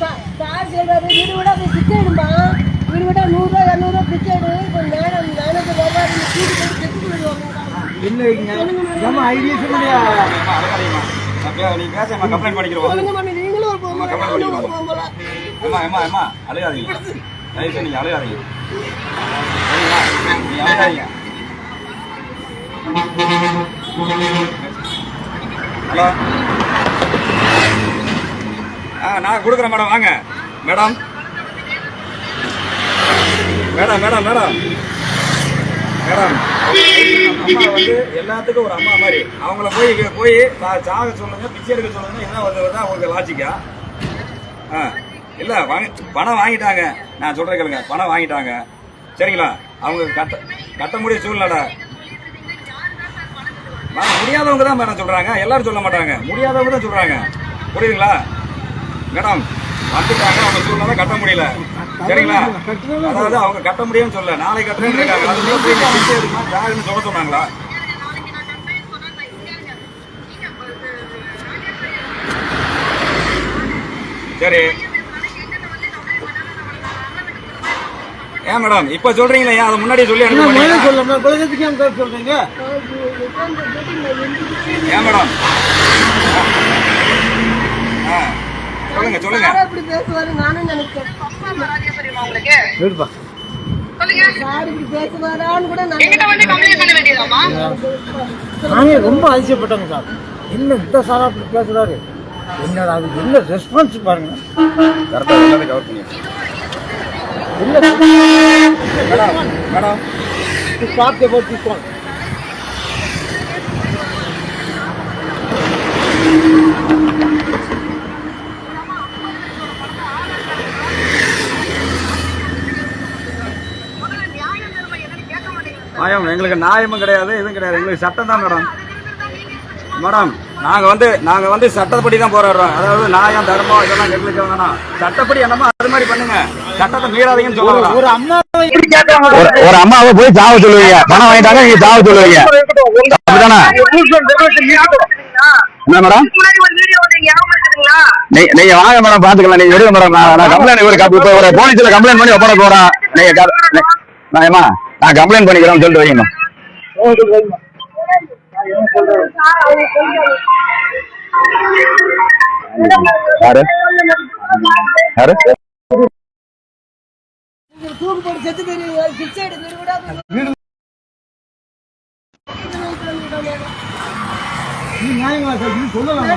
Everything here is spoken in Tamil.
சார் சொல்றாரு, வீடு விட போய் பிச்சை எடும்மா. வீடு வீடா நூறு ரூபா, பிச்சை எடு. நீ கூட்டி செத்து போயிடுவாங்க. இல்லைங்க ஏமா ஐடியா சொல்லுங்க நீங்களும் அம்மா ஹலோ நான் கொடுக்குறேன் மேடம் வாங்க. Madam. Madam madam madam. Madam. அம்மா வந்து எல்லாத்துக்கும் ஒரு அம்மா மாதிரி. அவங்கள போய் போய் சா- சாக சொல்லுங்க பிச்சை எடுக்க சொல்லுங்க என்ன வந்து உங்களுக்கு லாஜிக்கா ஆ இல்லை வாங்கி பணம் வாங்கிட்டாங்க. நான் சொல்கிறேன் கேளுங்க பணம் வாங்கிட்டாங்க. சரிங்களா? அவங்க கட்ட கட்ட முடிய சூழ்நிலை மேடம் முடியாதவங்க தான் மேடம் சொல்கிறாங்க எல்லாரும் சொல்ல மாட்டாங்க. முடியாதவங்க தான் சொல்கிறாங்க புரியுதுங்களா? மேடம் வந்துட்டாங்க. அவங்க சூழ்நிலை கட்ட முடியல. சரிங்களா? அதாவது அவங்க கட்ட முடியும்னு சொல்ல நாளை கட்டுறேன்னு இருக்காங்க. அது ஜாகுன்னு சொல்ல சொன்னாங்களா? சரி. ஏன் மேடம் இப்ப சொல்றீங்களா ஏன் அதை முன்னாடியே சொல்லி அனுப்ப சொல்றீங்க? ஏன் மேடம். சொல்லுங்க சொல்லுங்க. சார் இப்படி பேசுவாரு? நானும் நினைச்சேன். வீடுப்பா சார் இப்படி பேசுவாரான்னு கூட நான் எங்கிட்ட வந்து கம்ப்ளைண்ட் பண்ண வேண்டியதாமா நானே ரொம்ப அதிசயப்பட்டேங்க சார். என்ன இந்த சாரா அப்படி பேசுறாரு? என்னடா அது என்ன ரெஸ்பான்ஸ் பாருங்க. கரெக்டா எல்லாத்தையும் கவர் பண்ணி மேடம் மேடம் ஸ்டாப் about நியாயம் எங்களுக்கு நியாயமும் கிடையாது எதுவும் கிடையாது. எங்களுக்கு சட்டம் தான் மேடம். மேடம் நாங்க வந்து நாங்க வந்து சட்டப்படி தான் போராடுறோம். அதாவது நியாயம் தர்மம் இதெல்லாம் எங்களுக்கு வேணாம். சட்டப்படி என்னமோ அது மாதிரி பண்ணுங்க. சட்டத்தை மீறாதீங்கன்னு சொல்லலாம் ஒரு அம்மாவை ஒரு- ஒரு அம்மாவை போய் சாவ சொல்லுவீங்க. பணம் வாங்கிட்டாங்க நீங்க சாவ சொல்லுவீங்க. அப்படிதானே என்ன மேடம்? நீங்க வாங்க மேடம் பாத்துக்கலாம். நீங்க எடுங்க மேடம் நான் நான் கம்ப்ளைண்ட் ஒரு போலீஸ்ல கம்ப்ளைண்ட் பண்ணி ஒப்பனை போறேன். நீங்க நான் நான் கம்ப்ளைண்ட் பண்ணிக்கிறேன்னு சொல்லிட்டு வைங்க. யாரு? யாரு? நியாயமா சொல்லலாம்.